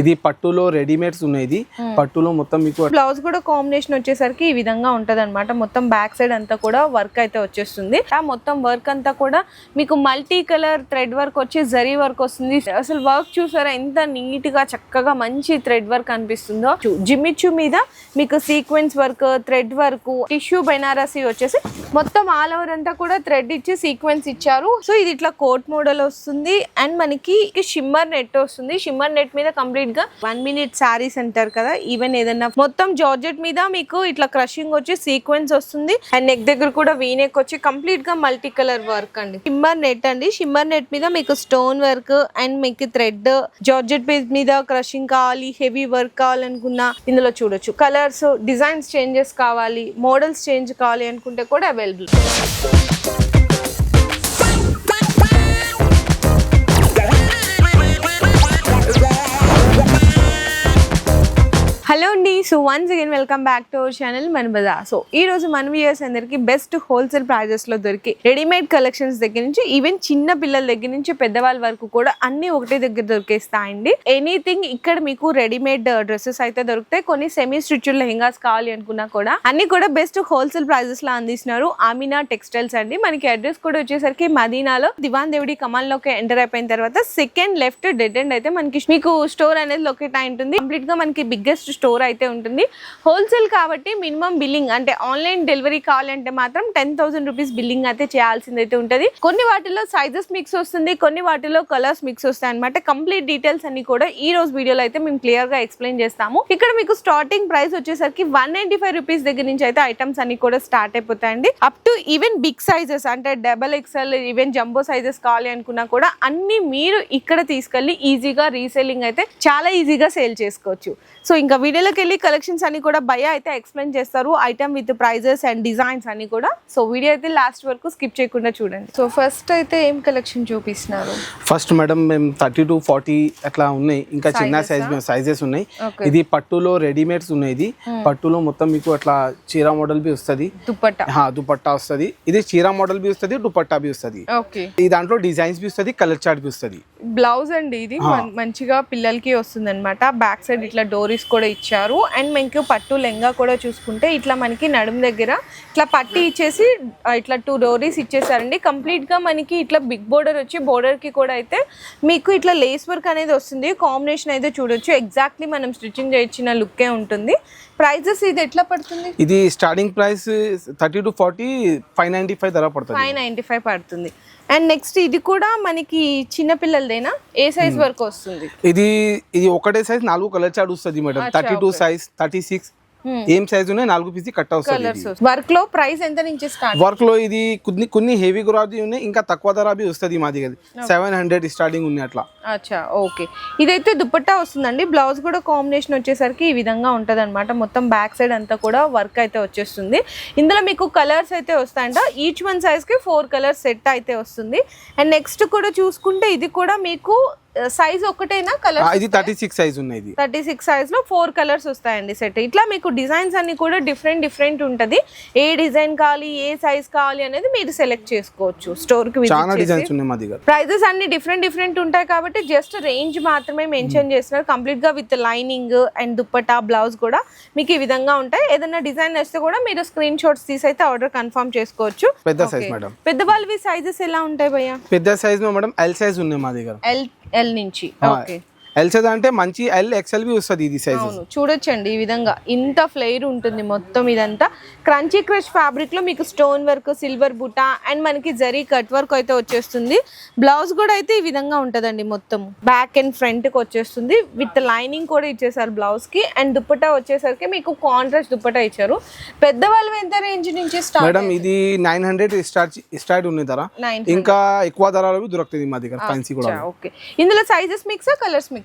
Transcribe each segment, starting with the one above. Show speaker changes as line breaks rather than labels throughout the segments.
ఇది పట్టులో రెడీమేడ్స్ ఉన్నాయి పట్టులో మొత్తం మీకు
బ్లౌజ్ కూడా కాంబినేషన్ వచ్చేసరికి ఈ విధంగా ఉంటది మొత్తం బ్యాక్ సైడ్ అంతా కూడా వర్క్ అయితే వచ్చేస్తుంది. ఆ మొత్తం వర్క్ అంతా కూడా మీకు మల్టీ కలర్ థ్రెడ్ వర్క్ వచ్చి జరీ వర్క్ వస్తుంది. అసలు వర్క్ చూసారా ఎంత నీట్గా చక్కగా మంచి థ్రెడ్ వర్క్ అనిపిస్తుందో. జిమ్మిచ్చు మీద మీకు sequence work thread work tissue Banarasi వచ్చేసి మొత్తం ఆల్ ఓవర్ అంతా కూడా థ్రెడ్ ఇచ్చి సీక్వెన్స్ ఇచ్చారు. సో ఇది ఇట్లా కోట్ మోడల్ వస్తుంది. అండ్ మనకి షిమ్మర్ నెట్ వస్తుంది. షిమ్మర్ నెట్ మీద కంప్లీట్ గా. వన్ మినిట్ శారీస్ అంటారు కదా ఈవెన్ ఏదన్నా. మొత్తం జార్జెట్ మీద మీకు ఇట్లా క్రషింగ్ వచ్చి సీక్వెన్స్ వస్తుంది. అండ్ నెక్ దగ్గర కూడా వీనెక్ వచ్చి కంప్లీట్గా మల్టీ కలర్ వర్క్ అండి. షిమ్మర్ నెట్ అండి. షిమ్మర్ నెట్ మీద మీకు స్టోన్ వర్క్ అండ్ మీకు థ్రెడ్ జార్జెట్ మీద క్రషింగ్ కావాలి హెవీ వర్క్ కావాలనుకున్నా ఇందులో చూడొచ్చు. కలర్స్ డిజైన్స్ చేంజెస్ కావాలి మోడల్స్ చేంజ్ కావాలి అనుకుంటే కూడా అవైలబుల్ హలో అండి. So once again welcome back to our channel మన బజా సో ఈ రోజు మన వ్యూయర్స్ అందరికి బెస్ట్ హోల్సేల్ ప్రైజెస్లో దొరికి రెడీమేడ్ కలెక్షన్స్ దగ్గర నుంచి ఈవెన్ చిన్న పిల్లల దగ్గర నుంచి పెద్దవాళ్ళ వరకు కూడా అన్ని ఒకటే దగ్గర దొరికేస్తాయండి. ఎనీథింగ్ ఇక్కడ మీకు రెడీమేడ్ డ్రెస్సెస్ uh, అయితే దొరుకుతాయి. కొన్ని సెమీ స్టిచ్డ్ లెహంగాస్ కావాలి అనుకున్నా కూడా అన్ని కూడా బెస్ట్ హోల్సేల్ ప్రైజెస్లో అందిస్తున్నారు ఆమినా టెక్స్టైల్స్ అండి. మనకి అడ్రస్ కూడా వచ్చేసరికి మదీనాలో దివాన్ దేవుడి కమాల్లోకి ఎంటర్ అయిపోయిన తర్వాత సెకండ్ లెఫ్ట్ డెడ్ ఎండ్ అయితే మనకి మీకు స్టోర్ అనేది లొకేట్ అయి ఉంటుంది. కంప్లీట్గా మనకి బిగ్గెస్ట్ స్టోర్ అయితే ఉంటుంది. హోల్సేల్ కాబట్టి మినిమం బిల్లింగ్ అంటే ఆన్లైన్ డెలివరీ కావాలంటే మాత్రం టెన్ థౌసండ్ రూపీస్ బిల్లింగ్ అయితే చేయాల్సింది అయితే ఉంటుంది. కొన్ని వాటిలో సైజెస్ మిక్స్ వస్తుంది కొన్ని వాటిలో కలర్స్ మిక్స్ వస్తాయి అనమాట కంప్లీట్ డీటెయిల్స్ అన్ని కూడా ఈ రోజు వీడియోలో అయితే మేము క్లియర్గా ఎక్స్ప్లెయిన్ చేస్తాము. ఇక్కడ మీకు స్టార్టింగ్ ప్రైస్ వచ్చేసరికి వన్ నైన్టీ ఫైవ్ రూపీస్ దగ్గర నుంచి అయితే ఐటమ్స్ అన్ని కూడా స్టార్ట్ అయిపోతాయండి. Up to even big sizes అంటే double XL even jumbo sizes కావాలి అనుకున్నా కూడా అన్ని మీరు ఇక్కడ తీసుకెళ్ళి ఈజీగా రీసేలింగ్ అయితే చాలా ఈజీగా సేల్ చేసుకోవచ్చు. సో ఇంకా వీడియోలోకి వెళ్ళి కలెక్షన్స్ అన్ని కూడా భయ అయితే ఎక్స్ప్లెయిన్ చేస్తారు item with prices and designs అన్ని కూడా. సో వీడియో అయితే లాస్ట్ వరకు స్కిప్ చేయకుండా చూడండి. సో ఫస్ట్ అయితే ఏం కలెక్షన్ చూపిస్తున్నారు?
ఫస్ట్ మేడం మేము థర్టీ టు ఫార్టీ అట్లా ఉన్నాయి. ఇంకా చిన్న సైజ్ సైజెస్ ఉన్నాయి. ఇది పట్టులో రెడీమేడ్స్ ఉన్నాయి ఇది. పట్టులో మొత్తం మీకు అట్లా చీర మోడల్ బి వస్తుంది.
దుప్పట్టా?
హా దుపట్టా వస్తుంది. ఇది చీర మోడల్ బి వస్తుంది దుపట్టా బి వస్తుంది.
ఓకే
ఈ దాంట్లో డిజైన్స్ బి వస్తుంది కలర్ చార్ట్ బి వస్తుంది.
బ్లౌజ్ అండి ఇది. మంచిగా పిల్లలకి వస్తుంది అనమాట బ్యాక్ సైడ్ ఇట్లా డోరీస్ కూడా ఇచ్చారు. అండ్ మనకి పట్టు లెంగా కూడా చూసుకుంటే ఇట్లా మనకి నడుము దగ్గర ఇట్లా పట్టి ఇచ్చేసి ఇట్లా టూ డోరీస్ ఇచ్చేసారండి. కంప్లీట్గా మనకి ఇట్లా బిగ్ బోర్డర్ వచ్చి బోర్డర్కి కూడా అయితే మీకు ఇట్లా లేస్ వర్క్ అనేది వస్తుంది. కాంబినేషన్ అయితే చూడొచ్చు. ఎగ్జాక్ట్లీ మనం స్టిచ్చింగ్ చేయించిన లుక్కే ఉంటుంది. ప్రైజెస్ ఇది ఎట్లా పడుతుంది?
ఇది starting price thirty to forty five ninety five ధర పడుతుంది.
ఫైవ్ నైంటీ ఫైవ్ పడుతుంది. అండ్ నెక్స్ట్ ఇది కూడా మనకి చిన్న పిల్లలదేనా? ఏ సైజ్ వరకు వస్తుంది?
ఇది ఇది ఒకటే సైజ్ నాలుగు కలర్ చార్ట్ వస్తుంది madam thirty two size thirty six
Hmm.
ఏం సైజ్ ఉన్నాయి? నాలుగు పీస్ కట్
కలర్స్ వర్క్లో ప్రైస్ ఎంత నుంచి స్టార్ట్
వర్క్లో ఇది కొన్ని కొన్ని హెవీ గురాబీ ఉన్నాయి ఇంకా తక్కువ ధర బి వస్తుంది మా దగ్గర సెవెన్ హండ్రెడ్ స్టార్టింగ్ ఉన్నాయి అట్లా.
అచ్చా ఓకే. ఇదైతే దుపట్టా వస్తుందండి. బ్లౌజ్ కూడా కాంబినేషన్ వచ్చేసరికి ఈ విధంగా ఉంటుంది అనమాట మొత్తం బ్యాక్ సైడ్ అంతా కూడా వర్క్ అయితే వచ్చేస్తుంది. ఇందులో మీకు కలర్స్ అయితే వస్తాయంట. ఈచ్ వన్ సైజ్కి ఫోర్ కలర్స్ సెట్ అయితే వస్తుంది. అండ్ నెక్స్ట్ కూడా చూసుకుంటే ఇది కూడా మీకు సైజ్ ఒకటేనా కలర్
ఇది థర్టీ సిక్స్ సైజ్ ఉన్నాయి
థర్టీ సిక్స్ సైజ్లో ఫోర్ కలర్స్ వస్తాయండి సెట్ ఇట్లా మీకు డిజైన్స్ అన్ని కూడా డిఫరెంట్ డిఫరెంట్ ఉంటది. ఏ డిజైన్ కావాలి ఏ సైజ్ కావాలి అనేది మీరు సెలెక్ట్ చేసుకోవచ్చు స్టోర్కి
చాలా డిజైన్స్ ఉన్నాయి మా దగ్గర.
ప్రైజెస్ అన్ని డిఫరెంట్ డిఫరెంట్ ఉంటాయి కాబట్టి జస్ట్ రేంజ్ మాత్రమే మెన్షన్ చేస్తున్నారు కంప్లీట్గా with lining and dupatta blouse కూడా మీకు ఈ విధంగా ఉంటాయి. ఏదైనా డిజైన్ వస్తే కూడా మీరు స్క్రీన్ షాట్స్ తీసి అయితే ఆర్డర్ కన్ఫర్మ్ చేసుకోవచ్చు.
పెద్ద సైజ్ మేడం
పెద్దవాళ్ళవి సైజెస్ ఎలా ఉంటాయి భయ్య?
పెద్ద సైజ్ మేడం ఎల్ సైజ్ ఉన్నాయి మా దగ్గర.
ఎల్ ఎల్ నుంచి. ఓకే.
ఎల్ సైజ్ అంటే మంచి ఎల్ ఎక్సెల్ బి వస్తుంది ఇది సైజ్
అవును చూడొచ్చండి ఈ విధంగా. ఇంత ఫ్లేర్ ఉంటుంది మొత్తం ఇదంతా. క్రంచీ క్రష్ ఫ్యాబ్రిక్లో మీకు స్టోన్ వర్క్ సిల్వర్ బుట్ట అండ్ మనకి జరీ కట్ వర్క్ అయితే వచ్చేస్తుంది. బ్లౌజ్ కూడా అయితే ఈ విధంగా ఉంటదండి మొత్తం బ్యాక్ అండ్ ఫ్రంట్కి వచ్చేస్తుంది. విత్ లైనింగ్ కూడా ఇచ్చేసారు బ్లౌజ్కి. అండ్ దుప్పటా వచ్చేసరికి మీకు కాంట్రాస్ట్ దుప్పటా ఇచ్చారు. పెద్దవాళ్ళు ఎంత రేంజ్ నుంచి స్టార్ట్
మేడం ఇది నైన్ హండ్రెడ్ స్టార్ట్ స్టార్ట్ ఉన్నాయి ధర. ఇంకా ఎక్కువ ధరలో దొరుకుతుంది మా దగ్గర ఫ్యాన్సీ కూడా.
ఓకే ఇందులో సైజెస్ మిక్సా కలర్స్ మిక్సా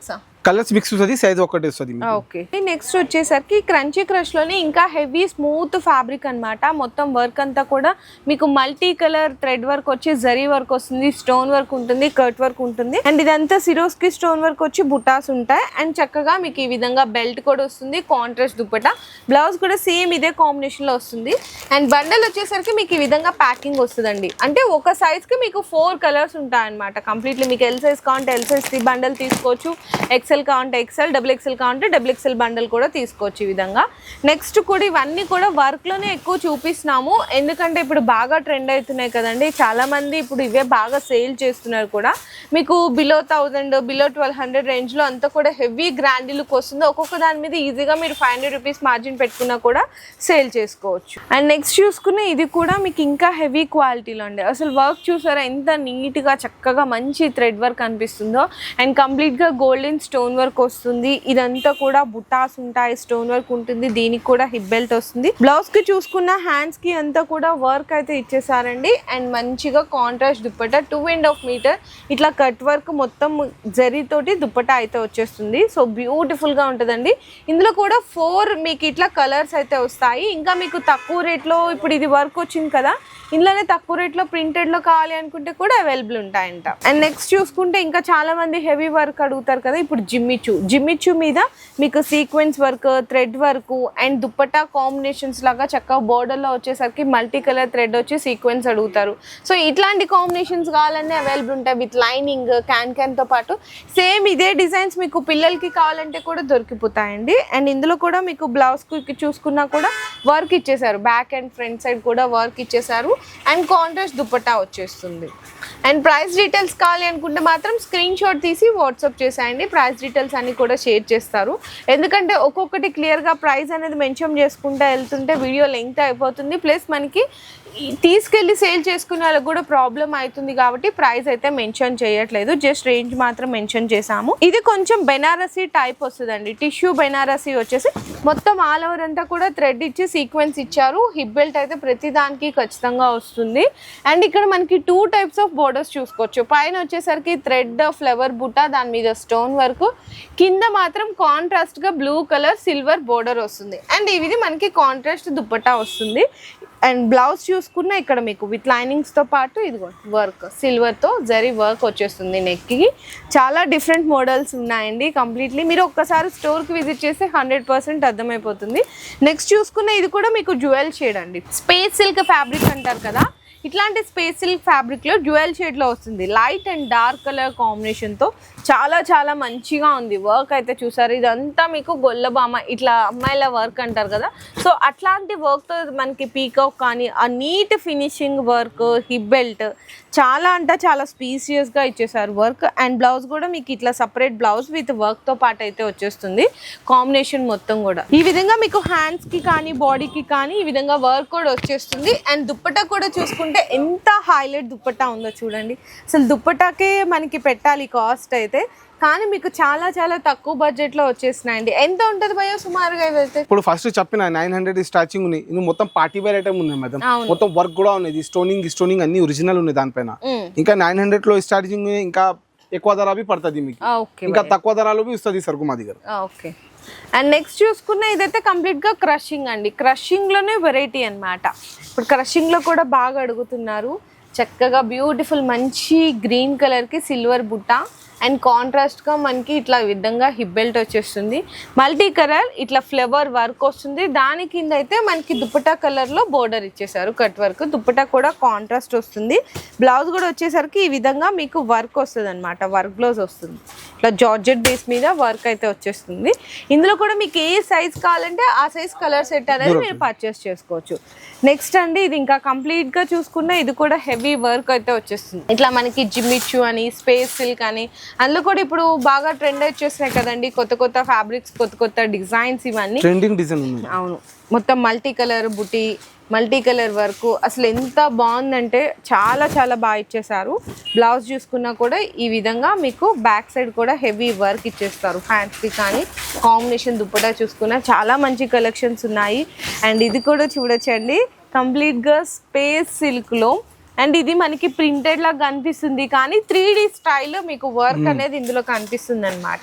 కలర్స్ మిక్స్ వస్తుంది సైజ్ ఒకటి వస్తుంది.
ఓకే. నెక్స్ట్ వచ్చేసరికి క్రంచీ క్రష్లోనే ఇంకా హెవీ స్మూత్ ఫ్యాబ్రిక్ అన్నమాట. మొత్తం వర్క్ అంతా కూడా మీకు మల్టీ కలర్ థ్రెడ్ వర్క్ వచ్చి జరీ వర్క్ వస్తుంది స్టోన్ వర్క్ ఉంటుంది కట్ వర్క్ ఉంటుంది. అండ్ ఇదంతా సిరోస్కి స్టోన్ వర్క్ వచ్చి బుటాస్ ఉంటాయి. అండ్ చక్కగా మీకు ఈ విధంగా బెల్ట్ కూడా వస్తుంది కాంట్రాస్ట్ దుప్పట. బ్లౌజ్ కూడా సేమ్ ఇదే కాంబినేషన్లో వస్తుంది. అండ్ బండల్ వచ్చేసరికి మీకు ఈ విధంగా ప్యాకింగ్ వస్తుందండి. అంటే ఒక సైజ్కి మీకు ఫోర్ కలర్స్ ఉంటాయి అనమాట కంప్లీట్లీ మీకు ఎల్ సైజ్ కావాలంటే ఎల్ సైజ్ బండల్ తీసుకోవచ్చు. ఎక్సెల్ కావాలంటే ఎక్సెల్ డబుల్ ఎక్సెల్ కావాలంటే డబుల్ ఎక్సెల్ బండల్ కూడా తీసుకోవచ్చు ఈ విధంగా. నెక్స్ట్ కూడా ఇవన్నీ కూడా వర్క్లోనే ఎక్కువ చూపిస్తున్నాము. ఎందుకంటే ఇప్పుడు బాగా ట్రెండ్ అవుతున్నాయి కదండి. చాలామంది ఇప్పుడు ఇవే బాగా సేల్ చేస్తున్నారు కూడా. మీకు below thousand below twelve hundred రేంజ్లో అంతా కూడా హెవీ గ్రాండ్ లుక్ వస్తుంది. ఒక్కొక్క దాని మీద ఈజీగా మీరు ఫైవ్ హండ్రెడ్ రూపీస్ మార్జిన్ పెట్టుకున్నా కూడా సేల్ చేసుకోవచ్చు. అండ్ నెక్స్ట్ చూసుకునే ఇది కూడా మీకు ఇంకా హెవీ క్వాలిటీలో అండి. అసలు వర్క్ చూసారా? ఎంత నీట్గా చక్కగా మంచి థ్రెడ్ వర్క్ అనిపిస్తుందో. అండ్ కంప్లీట్గా గోల్డ్ గోల్డెన్ స్టోన్ వర్క్ వస్తుంది. ఇదంతా కూడా బుటాస్ ఉంటాయి. స్టోన్ వర్క్ ఉంటుంది. దీనికి కూడా హిప్ బెల్ట్ వస్తుంది. బ్లౌజ్కి చూసుకున్న హ్యాండ్స్కి అంతా కూడా వర్క్ అయితే ఇచ్చేసారండి. అండ్ మంచిగా contrast dupatta two and half metre. ఇట్లా కట్ వర్క్ మొత్తం జరీతోటి దుప్పట అయితే వచ్చేస్తుంది. సో బ్యూటిఫుల్గా ఉంటుందండి. ఇందులో కూడా ఫోర్ మీకు ఇట్లా కలర్స్ అయితే వస్తాయి. ఇంకా మీకు తక్కువ రేట్లో ఇప్పుడు ఇది వర్క్ వచ్చింది కదా ఇందులోనే తక్కువ రేట్లో ప్రింటెడ్లో కావాలి అనుకుంటే కూడా అవైలబుల్ ఉంటాయంట. అండ్ నెక్స్ట్ చూసుకుంటే ఇంకా చాలా మంది హెవీ వర్క్ అడుగుతారు కదా ఇప్పుడు జిమ్మిచు జిమ్మిచు మీద మీకు sequence work thread work and dupatta combinations లాగా చక్కగా బోర్డర్లో వచ్చేసరికి మల్టీ కలర్ థ్రెడ్ వచ్చి సీక్వెన్స్ అడుగుతారు. సో ఇట్లాంటి కాంబినేషన్స్ కావాలన్నీ అవైలబుల్ ఉంటాయి విత్ లైనింగ్ క్యాన్ క్యాన్తో పాటు. సేమ్ ఇదే డిజైన్స్ మీకు పిల్లలకి కావాలంటే కూడా దొరికిపోతాయండి. అండ్ ఇందులో కూడా మీకు బ్లౌజ్కి చూసుకున్నా కూడా వర్క్ ఇచ్చేసారు బ్యాక్ అండ్ ఫ్రంట్ సైడ్ కూడా వర్క్ ఇచ్చేసారు అండ్ కాంట్రాస్ట్ దుపట్టా వచ్చేస్తుంది. అండ్ ప్రైస్ డీటెయిల్స్ కావాలి అనుకుంటే మాత్రం స్క్రీన్ షాట్ తీసి వాట్సాప్ చేసేయండి. ప్రైస్ డీటెయిల్స్ అన్ని కూడా షేర్ చేస్తారు. ఎందుకంటే ఒక్కొక్కటి క్లియర్గా ప్రైస్ అనేది మెన్షన్ చేసుకుంటూ వెళ్తుంటే వీడియో లెంగ్త్ అయిపోతుంది. ప్లస్ మనకి తీసుకెళ్ళి సేల్ చేసుకునే వాళ్ళకి కూడా ప్రాబ్లం అవుతుంది కాబట్టి ప్రైస్ అయితే మెన్షన్ చేయట్లేదు. జస్ట్ రేంజ్ మాత్రం మెన్షన్ చేసాము ఇది కొంచెం బెనారసీ టైప్ వస్తుందండి. టిష్యూ బెనారసీ వచ్చేసి మొత్తం ఆల్ ఓవర్ అంతా కూడా థ్రెడ్ ఇచ్చి సీక్వెన్స్ ఇచ్చారు. హిప్ బెల్ట్ అయితే ప్రతి దానికి ఖచ్చితంగా వస్తుంది. అండ్ ఇక్కడ మనకి టూ టైప్స్ ఆఫ్ బోర్డర్స్ చూసుకోవచ్చు. పైన వచ్చేసరికి థ్రెడ్ ఫ్లవర్ బుట్ట దాని మీద స్టోన్ వర్క్. కింద మాత్రం కాంట్రాస్ట్గా బ్లూ కలర్ సిల్వర్ బోర్డర్ వస్తుంది. అండ్ ఇది మనకి కాంట్రాస్ట్ దుప్పట్టా వస్తుంది. అండ్ బ్లౌజ్ చూసుకున్న ఇక్కడ మీకు విత్ లైనింగ్స్తో పాటు ఇది వర్క్ సిల్వర్తో జరీ వర్క్ వచ్చేస్తుంది నెక్కి చాలా డిఫరెంట్ మోడల్స్ ఉన్నాయండి. కంప్లీట్లీ మీరు ఒక్కసారి స్టోర్కి విజిట్ చేస్తే హండ్రెడ్ పర్సెంట్ అర్థమైపోతుంది. నెక్స్ట్ చూసుకున్న ఇది కూడా మీకు జ్యువెల్ షేడ్ అండి. స్పేస్ సిల్క్ ఫ్యాబ్రిక్ అంటారు కదా. ఇట్లాంటి స్పేస్ సిల్క్ ఫ్యాబ్రిక్లో డ్యూయల్ షేడ్లో వస్తుంది. లైట్ అండ్ డార్క్ కలర్ కాంబినేషన్తో చాలా చాలా మంచిగా ఉంది వర్క్ అయితే చూసారు. ఇదంతా మీకు గొల్లబామ ఇట్లా అమ్మాయిల వర్క్ అంటారు కదా. సో అట్లాంటి వర్క్తో మనకి పీకాక్ కానీ ఆ neat finishing work hip belt చాలా అంటే చాలా స్పీసియస్గా ఇచ్చేసారు వర్క్ అండ్ బ్లౌజ్ కూడా మీకు ఇట్లా సపరేట్ బ్లౌజ్ విత్ వర్క్తో పాటు అయితే వచ్చేస్తుంది. కాంబినేషన్ మొత్తం కూడా. ఈ విధంగా మీకు హ్యాండ్స్కి కానీ బాడీకి కానీ ఈ విధంగా వర్క్ కూడా వచ్చేస్తుంది. అండ్ దుప్పటా కూడా చూసుకుంటే ఎంత హైలైట్ దుప్పటా ఉందో చూడండి. అసలు దుప్పటాకే మనకి పెట్టాలి కాస్ట్ అయితే. కానీ మీకు చాలా చాలా తక్కువ బడ్జెట్లో వచ్చేసినాయండి. ఎంత ఉంటుంది భయ సుమారుగా ఇవైతే
ఇప్పుడు ఫస్ట్ చెప్పిన నైన్ హండ్రెడ్ స్టార్చింగ్ ఉన్నాయి ఇది మొత్తం పార్టీ వేర్ ఐటమ్ ఉన్నాయి మేడం. మొత్తం వర్క్ కూడా ఉన్నది. స్టోనింగ్ స్టోనింగ్ అన్ని ఒరిజినల్ ఉన్నాయి దానిపైన. ఇంకా నైన్ హండ్రెడ్లో స్టార్టింగ్ ఇంకా ఎక్కువ ధర పడుతుంది మీకు. ఇంకా తక్కువ ధరలో బి వస్తుంది సరుకు మా దగ్గర.
ఓకే. అండ్ నెక్స్ట్ చూసుకున్న ఇదైతే కంప్లీట్గా క్రషింగ్ అండి. క్రషింగ్లోనే వెరైటీ అన్నమాట. ఇప్పుడు క్రషింగ్లో కూడా బాగా అడుగుతున్నారు. చక్కగా బ్యూటిఫుల్ మంచి గ్రీన్ కలర్కి సిల్వర్ బుట్ట. అండ్ కాంట్రాస్ట్గా మనకి ఇట్లా విధంగా హిప్ బెల్ట్ వచ్చేస్తుంది. మల్టీ కలర్ ఇట్లా ఫ్లవర్ వర్క్ వస్తుంది. దాని కింద అయితే మనకి దుప్పటా కలర్లో బోర్డర్ ఇచ్చేసారు కట్ వర్క్ దుప్పటా కూడా కాంట్రాస్ట్ వస్తుంది. బ్లౌజ్ కూడా వచ్చేసరికి ఈ విధంగా మీకు వర్క్ వస్తుంది అనమాట వర్క్ బ్లౌజ్ వస్తుంది. ఇట్లా జార్జెట్ బేస్ మీద వర్క్ అయితే వచ్చేస్తుంది. ఇందులో కూడా మీకు ఏ సైజ్ కావాలంటే ఆ సైజ్ కలర్ సెట్ అనేది మీరు పర్చేస్ చేసుకోవచ్చు. నెక్స్ట్ అండి ఇది ఇంకా కంప్లీట్గా చూసుకున్న ఇది కూడా హెవీ వర్క్ అయితే వచ్చేస్తుంది. ఇట్లా మనకి జిమ్మిచ్చు అని స్పేస్ సిల్క్ అని అందులో కూడా ఇప్పుడు బాగా ట్రెండ్ వచ్చేసినాయి కదండి. కొత్త కొత్త ఫ్యాబ్రిక్స్ కొత్త కొత్త డిజైన్స్ ఇవన్నీ.
ట్రెండింగ్ డిజైన్
అవును. మొత్తం మల్టీ కలర్ బుటీ మల్టీ కలర్ వర్క్ అసలు ఎంత బాగుందంటే చాలా చాలా బాగా ఇచ్చేసారు బ్లౌజ్ చూసుకున్నా కూడా ఈ విధంగా మీకు బ్యాక్ సైడ్ కూడా హెవీ వర్క్ ఇచ్చేస్తారు. హ్యాండ్స్కి కానీ కాంబినేషన్ దుప్పటా చూసుకున్నా చాలా మంచి కలెక్షన్స్ ఉన్నాయి. అండ్ ఇది కూడా చూడొచ్చండి. కంప్లీట్గా స్పేస్ సిల్క్లో అండ్ ఇది మనకి ప్రింటెడ్ లాగా కనిపిస్తుంది కానీ త్రీ డి స్టైల్లో మీకు వర్క్ అనేది ఇందులో కనిపిస్తుంది అనమాట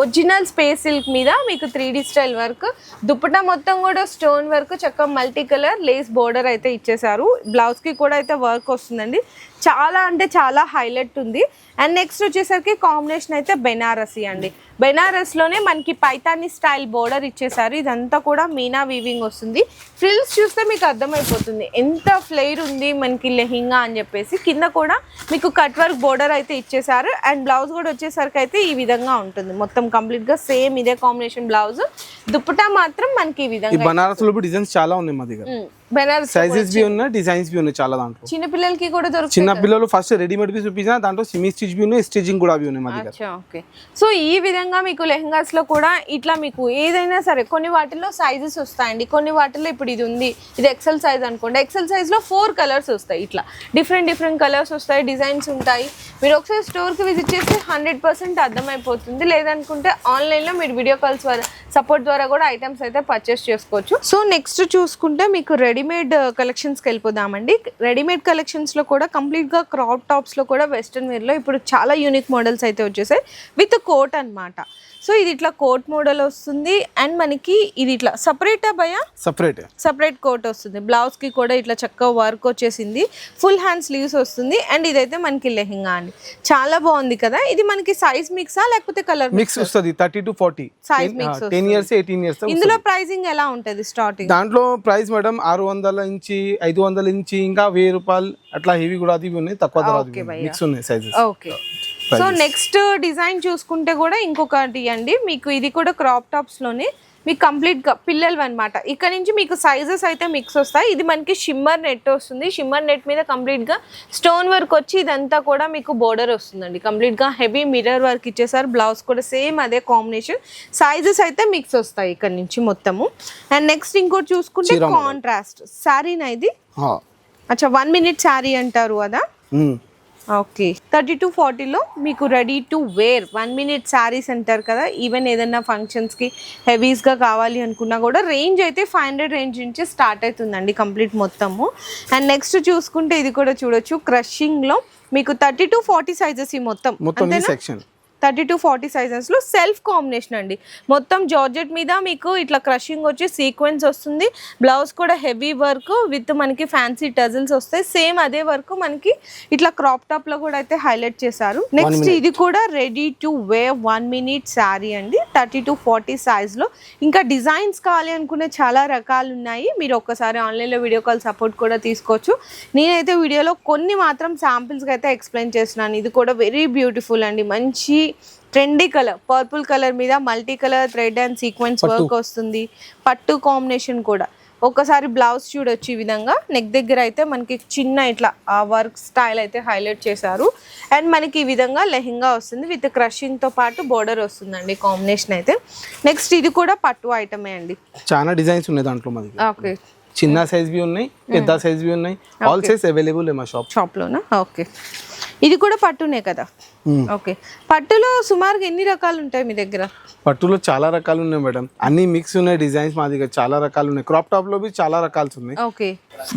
ఒరిజినల్ స్పేస్ సిల్క్ మీద మీకు three D style work dupatta మొత్తం కూడా స్టోన్ వర్క్ చక్కగా మల్టీ కలర్ లేస్ బోర్డర్ అయితే ఇచ్చేసారు బ్లౌజ్కి కూడా అయితే వర్క్ వస్తుందండి. చాలా అంటే చాలా హైలైట్ ఉంది. అండ్ నెక్స్ట్ వచ్చేసరికి కాంబినేషన్ అయితే బెనారసి అండి. బెనారస్లోనే మనకి పైతాని స్టైల్ బోర్డర్ ఇచ్చేసారు. ఇదంతా కూడా మీనా వీవింగ్ వస్తుంది. ఫ్రిల్స్ చూస్తే మీకు అర్థమైపోతుంది. ఎంత ఫ్లేర్ ఉంది మనకి లెహింగా అని చెప్పేసి. కింద కూడా మీకు కట్ వర్క్ బోర్డర్ అయితే ఇచ్చేసారు. అండ్ బ్లౌజ్ కూడా వచ్చేసరికి అయితే ఈ విధంగా ఉంటుంది. మొత్తం కంప్లీట్గా సేమ్ ఇదే కాంబినేషన్ బ్లౌజ్ దుప్పటా మాత్రం మనకి ఈ విధంగా
బనారస్లో డిజైన్స్ చాలా ఉన్నాయి మా దగ్గర.
ఉమ్, బెనారస్
సైజెస్ బి ఉన్నాయి డిజైన్స్ బి ఉన్నాయి చాలా దాంట్లో.
చిన్న పిల్లలకి కూడా దొరుకుతాయి
చిన్న పిల్లలు ఫస్ట్ రెడీమేడ్ బి చూపించిన దాంట్లో సిమీ స్టిచ్ బి ఉన్నాయి స్టిచింగ్ కూడా అవి ఉన్నాయి మా దగ్గర.
ఓకే. సో ఈ విధంగా మీకు లెహంగాస్లో కూడా ఇట్లా మీకు ఏదైనా సరే కొన్ని వాటిల్లో సైజెస్ వస్తాయండి. కొన్ని వాటిల్లో ఇప్పుడు ఇది ఉంది. ఇది ఎక్సెల్ సైజ్ అనుకోండి. ఎక్సెల్ సైజ్లో ఫోర్ కలర్స్ వస్తాయి ఇట్లా. డిఫరెంట్ డిఫరెంట్ కలర్స్ వస్తాయి డిజైన్స్ ఉంటాయి. మీరు ఒకసారి స్టోర్కి విజిట్ చేస్తే హండ్రెడ్ పర్సెంట్ అర్థమైపోతుంది. లేదనుకుంటే ఆన్లైన్లో మీరు వీడియో కాల్స్ ద్వారా సపోర్ట్ ద్వారా కూడా ఐటమ్స్ అయితే పర్చేస్ చేసుకోవచ్చు. సో నెక్స్ట్ చూసుకుంటే మీకు రెడీమేడ్ uh, కలెక్షన్స్కి వెళ్ళిపోదామండి. రెడీమేడ్ కలెక్షన్స్లో కూడా కంప్లీట్గా క్రాప్ టాప్స్లో కూడా వెస్ట్రన్ వేర్లో ఇప్పుడు చాలా యూనిక్ మోడల్స్ అయితే వచ్చేసాయి. విత్ కోట్ అన్నమాట. సో ఇది ఇట్లా కోట్ మోడల్ వస్తుంది. అండ్ మనకి ఇది ఇట్లా సపరేటా భయ
సపరేట్.
సపరేట్ కోట్ వస్తుంది. బ్లౌజ్కి కూడా ఇట్లా చక్కగా వర్క్ వచ్చేసింది. ఫుల్ హ్యాండ్ స్లీవ్స్ వస్తుంది. అండ్ ఇదైతే మనకి లెహెంగా అండి. చాలా బాగుంది కదా? ఇది మనకి సైజ్ మిక్సా? లేకపోతే కలర్
మిక్స్? వస్తుంది. Thirty to forty.
Size mix
ten years eighteen years
ఇందులో ప్రైసింగ్ ఎలా ఉంటుంది స్టార్టింగ్
దాంట్లో ప్రైస్ మేడం ఆరు వందల ఇంచి ఐదు వందల ఇంచి ఇంకా వెయ్యి రూపాయలు అట్లా హెవీ కూడా అది ఉన్నాయి. తక్కువ. మిక్స్ ఉన్నాయి. Sizes
okay so next design చూసుకుంటే కూడా ఇంకొకటి అండి. మీకు ఇది కూడా క్రాప్ టాప్స్లోనే మీకు కంప్లీట్గా పిల్లలు అనమాట ఇక్కడ నుంచి మీకు సైజెస్ అయితే మిక్స్ వస్తాయి. ఇది మనకి షిమ్మర్ నెట్ వస్తుంది. షిమ్మర్ నెట్ మీద కంప్లీట్గా స్టోన్ వర్క్ వచ్చి ఇదంతా కూడా మీకు బోర్డర్ వస్తుందండి. కంప్లీట్గా హెవీ మిర్రర్ వర్క్ ఇచ్చేసారు. బ్లౌజ్ కూడా సేమ్ అదే కాంబినేషన్ సైజెస్ అయితే మిక్స్ వస్తాయి ఇక్కడ నుంచి మొత్తము. అండ్ నెక్స్ట్ ఇంకోటి చూసుకుంటే. కాంట్రాస్ట్ శారీనా ఇది. అచ్చా వన్ మినిట్ శారీ అంటారు అదా ఓకే. థర్టీ టు ఫార్టీలో మీకు ready to wear. One minute saris అంటారు కదా ఈవెన్ ఏదైనా ఫంక్షన్స్కి హెవీస్గా కావాలి అనుకున్నా కూడా రేంజ్ అయితే ఫైవ్ హండ్రెడ్ రేంజ్ నుంచి స్టార్ట్ అవుతుందండి కంప్లీట్ మొత్తము. అండ్ నెక్స్ట్ చూసుకుంటే ఇది కూడా చూడొచ్చు క్రషింగ్లో మీకు థర్టీ టు ఫార్టీ సైజెస్ ఈ మొత్తం.
మొత్తం సెక్షన్.
థర్టీ టు ఫార్టీ సైజెస్లో సెల్ఫ్ కాంబినేషన్ అండి. మొత్తం జార్జెట్ మీద మీకు ఇట్లా క్రషింగ్ వచ్చి సీక్వెన్స్ వస్తుంది. బ్లౌజ్ కూడా హెవీ వర్క్ విత్ మనకి ఫ్యాన్సీ టజిల్స్ వస్తాయి. సేమ్ అదే వర్క్ మనకి ఇట్లా క్రాప్ టాప్లో కూడా అయితే హైలైట్ చేశారు. నెక్స్ట్ ఇది కూడా ready to wear one minute sari అండి. థర్టీ టు ఫార్టీ సైజ్లో. ఇంకా డిజైన్స్ కావాలి అనుకునే చాలా రకాలు ఉన్నాయి. మీరు ఒక్కసారి ఆన్లైన్లో వీడియో కాల్ సపోర్ట్ కూడా తీసుకోవచ్చు. నేనైతే వీడియోలో కొన్ని మాత్రం శాంపిల్స్కి అయితే ఎక్స్ప్లెయిన్ చేస్తున్నాను. ఇది కూడా వెరీ బ్యూటిఫుల్ అండి. మంచి ట్రెండీ కలర్ పర్పుల్ కలర్ మీద multi colour thread and sequence work వస్తుంది. పట్టు కాంబినేషన్ కూడా. ఒక్కసారి బ్లౌజ్ చూడొచ్చు ఈ విధంగా. నెక్ దగ్గర అయితే మనకి చిన్న ఇట్లా ఆ వర్క్ స్టైల్ అయితే హైలైట్ చేశారు. అండ్ మనకి ఈ విధంగా లెహంగా వస్తుంది. విత్ క్రషింగ్తో పాటు బోర్డర్ వస్తుందండి కాంబినేషన్ అయితే. నెక్స్ట్ ఇది కూడా పట్టు ఐటమే అండి.
చాలా డిజైన్స్ ఉన్నాయి దాంట్లో మా దగ్గర
ఓకే.
చిన్న సైజ్ బి ఉన్నాయి పెద్ద సైజ్ బి ఉన్నాయి. ఆల్ సైజ్ అవైలబుల్ మా షాప్
షాప్లోనా ఓకే. ఇది కూడా పట్టునే కదా? ఓకే. పట్టులో సుమారుగా ఎన్ని రకాలు ఉంటాయి మీ దగ్గర?
పట్టులో చాలా రకాలు ఉన్నాయి మేడం. అన్ని మిక్స్ ఉన్నాయి డిజైన్స్ మా దగ్గర. చాలా రకాలు ఉన్నాయి. క్రాప్ టాప్లో చాలా రకాలు ఉన్నాయి.
Okay.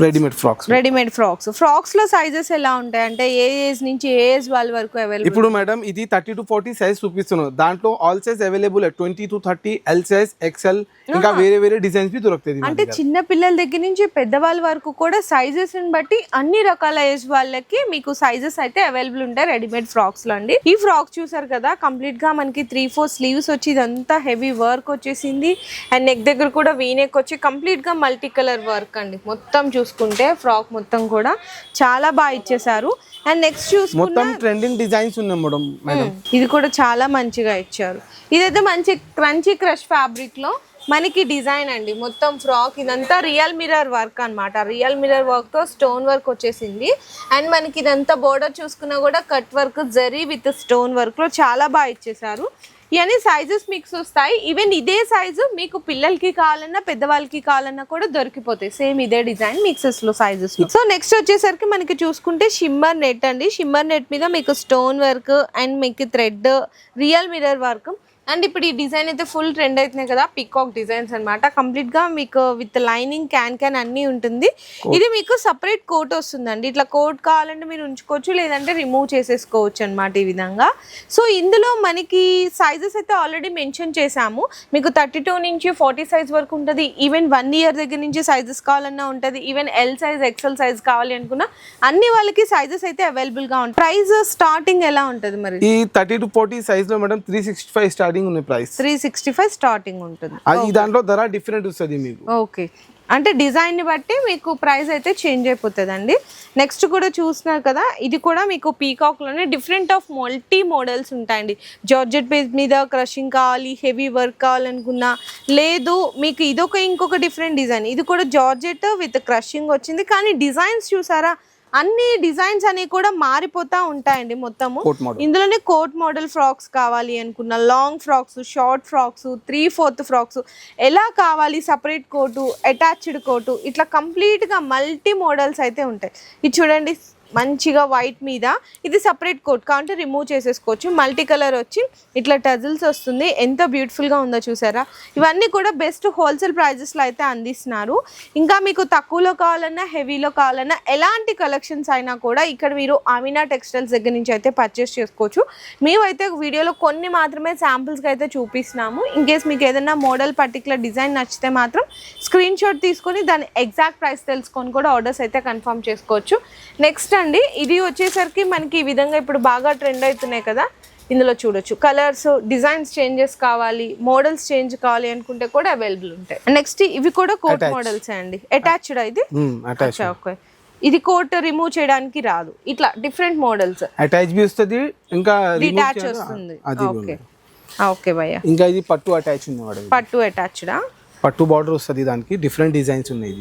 Readymade frocks
readymade frocks ఫ్రాక్స్లో sizes ఎలా ఉంటాయి? అంటే ఏ ఏజ్ నుంచి ఏ ఏజ్ వాళ్ళ వరకు అవైలబుల్
ఇప్పుడు మేడం ఇది థర్టీ టు ఫార్టీ సైజ్ చూపిస్తున్నాం. దాంట్లో all size available twenty to thirty L size XL ఇంకా వేరే వేరే డిజైన్స్ బి దొరుకుతుంది మా
అంటే. చిన్న పిల్లల దగ్గర నుంచి పెద్దవాళ్ళ వరకు కూడా సైజెస్ని బట్టి అన్ని రకాల ఏజ్ వాళ్ళకి మీకు సైజెస్ అయితే అవైలబుల్ ఉంటాయి. రెడీమేడ్ ఫ్రాక్స్లో అండి ఈ ఫ్రాక్ చూసారు కదా కంప్లీట్గా మనకి త్రీ ఫోర్ స్లీవ్స్ వచ్చి ఇదంతా హెవీ వర్క్ వచ్చేసింది. అండ్ నెక్ దగ్గర కూడా వీనెక్ వచ్చి కంప్లీట్గా మల్టీ కలర్ వర్క్ అండి. మొత్తం చూసుకుంటే ఫ్రాక్ మొత్తం కూడా చాలా బాగా ఇచ్చేసారు అండ్ నెక్స్ట్ చూసుకుంటే
మొత్తం ట్రెండింగ్ డిజైన్స్ ఉన్నాయి మేడం
ఇది కూడా చాలా మంచిగా ఇచ్చారు. ఇదైతే మంచి క్రంచీ క్రష్ ఫ్యాబ్రిక్లో మనకి డిజైన్ అండి. మొత్తం ఫ్రాక్ ఇదంతా రియల్ మిర్రర్ వర్క్ అన్నమాట. రియల్ మిర్రర్ వర్క్తో స్టోన్ వర్క్ వచ్చేసింది. అండ్ మనకి ఇదంతా బోర్డర్ చూసుకున్నా కూడా cut work zari with stone వర్క్లో చాలా బాగా ఇచ్చేసారు. ఇవన్నీ సైజెస్ మిక్స్ వస్తాయి. ఈవెన్ ఇదే సైజు మీకు పిల్లలకి కావాలన్నా పెద్దవాళ్ళకి కావాలన్నా కూడా దొరికిపోతాయి. సేమ్ ఇదే డిజైన్ మిక్సెస్లో సైజెస్ సో నెక్స్ట్ వచ్చేసరికి మనకి చూసుకుంటే షిమ్మర్ నెట్ అండి. షిమ్మర్ నెట్ మీద మీకు స్టోన్ వర్క్ అండ్ మీకు thread real mirror work and ఇప్పుడు ఈ డిజైన్ అయితే ఫుల్ ట్రెండ్ అవుతున్నాయి కదా పికాక్ డిజైన్స్ అనమాట కంప్లీట్గా మీకు విత్ లైనింగ్ క్యాన్ క్యాన్ అన్ని ఉంటుంది. ఇది మీకు సపరేట్ కోట్ వస్తుందండి. ఇట్లా కోట్ కావాలంటే మీరు ఉంచుకోవచ్చు లేదంటే రిమూవ్ చేసేసుకోవచ్చు అనమాట ఈ విధంగా. సో ఇందులో మనకి సైజెస్ అయితే ఆల్రెడీ మెన్షన్ చేశాము. మీకు థర్టీ టూ నుంచి ఫార్టీ సైజ్ వరకు ఉంటుంది. ఈవెన్ వన్ ఇయర్ దగ్గర నుంచి సైజెస్ కావాలన్నా ఉంటుంది. Even L size XL size కావాలి అనుకున్నా అన్ని వాళ్ళకి సైజెస్ అయితే అవైలబుల్గా ఉంటాయి. ప్రైస్ స్టార్టింగ్ ఎలా ఉంటుంది మరి?
ఈ థర్టీ టు ఫార్టీ సైజ్లో madam three sixty five starting ఉన్నాయి price.
Three sixty five starting ఉంటుంది.
ఈ దాంట్లో ధర డిఫరెంట్ వస్తుంది మీకు.
ఓకే అంటే డిజైన్ని బట్టి మీకు ప్రైస్ అయితే చేంజ్ అయిపోతుందండి. నెక్స్ట్ కూడా చూస్తున్నారు కదా ఇది కూడా మీకు పీకాక్లోనే డిఫరెంట్ ఆఫ్ మల్టీ మోడల్స్ ఉంటాయండి. జార్జెట్ బేస్ మీద క్రషింగ్ కావాలి హెవీ వర్క్ కావాలనుకున్నా లేదు మీకు ఇదొక ఇంకొక డిఫరెంట్ డిజైన్ ఇది కూడా జార్జెట్ విత్ క్రషింగ్ వచ్చింది. కానీ డిజైన్స్ చూసారా? అన్ని డిజైన్స్ అనేవి కూడా మారిపోతా ఉంటాయండి మొత్తము. ఇందులోనే కోట్ మోడల్ ఫ్రాక్స్ కావాలి అనుకున్న long frocks short frocks three fourth frocks ఎలా కావాలి? సపరేట్ కోటు అటాచ్డ్ కోటు ఇట్లా కంప్లీట్గా మల్టీ మోడల్స్ అయితే ఉంటాయి. ఇది చూడండి మంచిగా వైట్ మీద. ఇది సపరేట్ కోట్ కావాలంటే రిమూవ్ చేసేసుకోవచ్చు. మల్టీ కలర్ వచ్చి ఇట్లా టజిల్స్ వస్తుంది. ఎంత బ్యూటిఫుల్గా ఉందో చూసారా? ఇవన్నీ కూడా బెస్ట్ హోల్సేల్ ప్రైజెస్లో అయితే అందిస్తున్నారు. ఇంకా మీకు తక్కువలో కావాలన్నా హెవీలో కావాలన్నా ఎలాంటి కలెక్షన్స్ అయినా కూడా ఇక్కడ మీరు అమినా టెక్స్టైల్స్ దగ్గర నుంచి అయితే పర్చేస్ చేసుకోవచ్చు. మేమైతే వీడియోలో కొన్ని మాత్రమే శాంపుల్స్కి అయితే చూపిస్తున్నాము. ఇన్కేస్ మీకు ఏదైనా మోడల్ పర్టికులర్ డిజైన్ నచ్చితే మాత్రం స్క్రీన్ షాట్ తీసుకొని దాని ఎగ్జాక్ట్ ప్రైస్ తెలుసుకొని కూడా ఆర్డర్స్ అయితే కన్ఫర్మ్ చేసుకోవచ్చు. నెక్స్ట్ అండి. ఇది వచ్చేసరికి మనకి ఈ విధంగా ఇప్పుడు బాగా ట్రెండ్ అవుతున్నాయి కదా. ఇందులో చూడొచ్చు. కలర్స్ డిజైన్స్ చేంజెస్ కావాలి మోడల్స్ చేంజ్ కావాలి అనుకుంటే కూడా అవైలబుల్ ఉంటాయి. నెక్స్ట్ ఇవి కూడా కోట్. మోడల్స్ అండి. అటాచ్డ్ ఇది? ఓకే ఇది కోట్ రిమూవ్ చేయడానికి రాదు. ఇట్లా డిఫరెంట్ మోడల్స్
అటాచ్ బి వస్తుంది ఇంకా
డిటాచ్. వస్తుంది. ఓకే. ఓకే భయ్య.
ఇంకా ఇది పట్టు అటాచ్ ఉంది
పట్టు అటాచ్డా
పట్టు బార్డర్ వస్తుంది దానికి. డిఫరెంట్ డిజైన్స్ ఉన్నాయి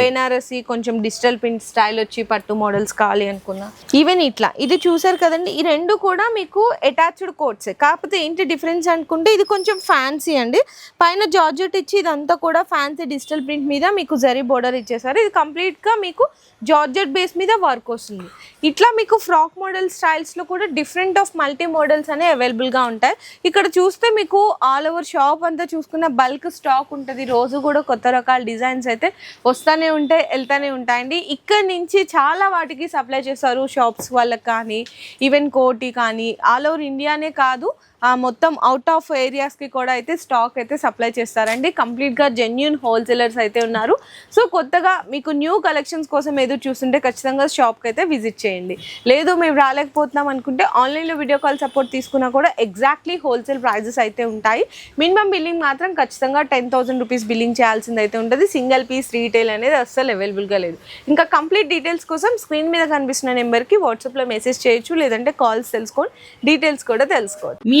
బెనారసి కొంచెం డిజిటల్ ప్రింట్ స్టైల్ వచ్చి పట్టు మోడల్స్ కావాలి అనుకున్నా. ఈవెన్ ఇట్లా ఇది చూసారు కదండి ఈ రెండు కూడా మీకు అటాచ్డ్ కోట్సే కాకపోతే ఏంటి డిఫరెన్స్ అనుకుంటే ఇది కొంచెం ఫ్యాన్సీ అండి. పైన జార్జెట్ ఇచ్చి ఇదంతా కూడా ఫ్యాన్సీ డిజిటల్ ప్రింట్ మీద మీకు జరీ బోర్డర్ ఇచ్చేసారు. ఇది కంప్లీట్గా మీకు జార్జెట్ బేస్ మీద వర్క్ వస్తుంది. ఇట్లా మీకు ఫ్రాక్ మోడల్ స్టైల్స్లో కూడా డిఫరెంట్ ఆఫ్ మల్టీ మోడల్స్ అనేవి అవైలబుల్గా ఉంటాయి. ఇక్కడ చూస్తే మీకు ఆల్ ఓవర్ షాప్ అంతా చూసుకున్న బల్క్ స్టాక్ ఉంటుంది. రోజు కూడా కొత్త రకాల డిజైన్స్ అయితే వస్తూనే ఉంటాయి వెళ్తూనే ఉంటాయండి. ఇక్కడ నుంచి చాలా వాటికి సప్లై చేస్తారు షాప్స్ వాళ్ళకి కానీ ఈవెన్ కోటి కానీ. ఆల్ ఓవర్ ఇండియానే కాదు మొత్తం అవుట్ ఆఫ్ ఏరియాస్కి కూడా అయితే స్టాక్ అయితే సప్లై చేస్తారండి. కంప్లీట్గా జెన్యున్ హోల్సేలర్స్ అయితే ఉన్నారు. సో కొత్తగా మీకు న్యూ కలెక్షన్స్ కోసం ఎదురు చూస్తుంటే ఖచ్చితంగా షాప్కి అయితే విజిట్ చేయండి. లేదు మేము రాలేకపోతున్నాం అనుకుంటే ఆన్లైన్లో వీడియో కాల్ సపోర్ట్ తీసుకున్నా కూడా ఎగ్జాక్ట్లీ హోల్సేల్ ప్రైజెస్ అయితే ఉంటాయి. మినిమం బిల్లింగ్ మాత్రం ఖచ్చితంగా టెన్ థౌసండ్ రూపీస్ బిల్లింగ్ చేయాల్సింది అయితే ఉంటుంది. సింగిల్ పీస్ రీటైల్ అనేది అస్సలు అవైలబుల్గా లేదు. ఇంకా కంప్లీట్ డీటెయిల్స్ కోసం స్క్రీన్ మీద కనిపిస్తున్న నెంబర్కి వాట్సాప్లో మెసేజ్ చేయొచ్చు లేదంటే కాల్స్ తెలుసుకోండి డీటెయిల్స్ కూడా తెలుసుకోవచ్చు.
మీ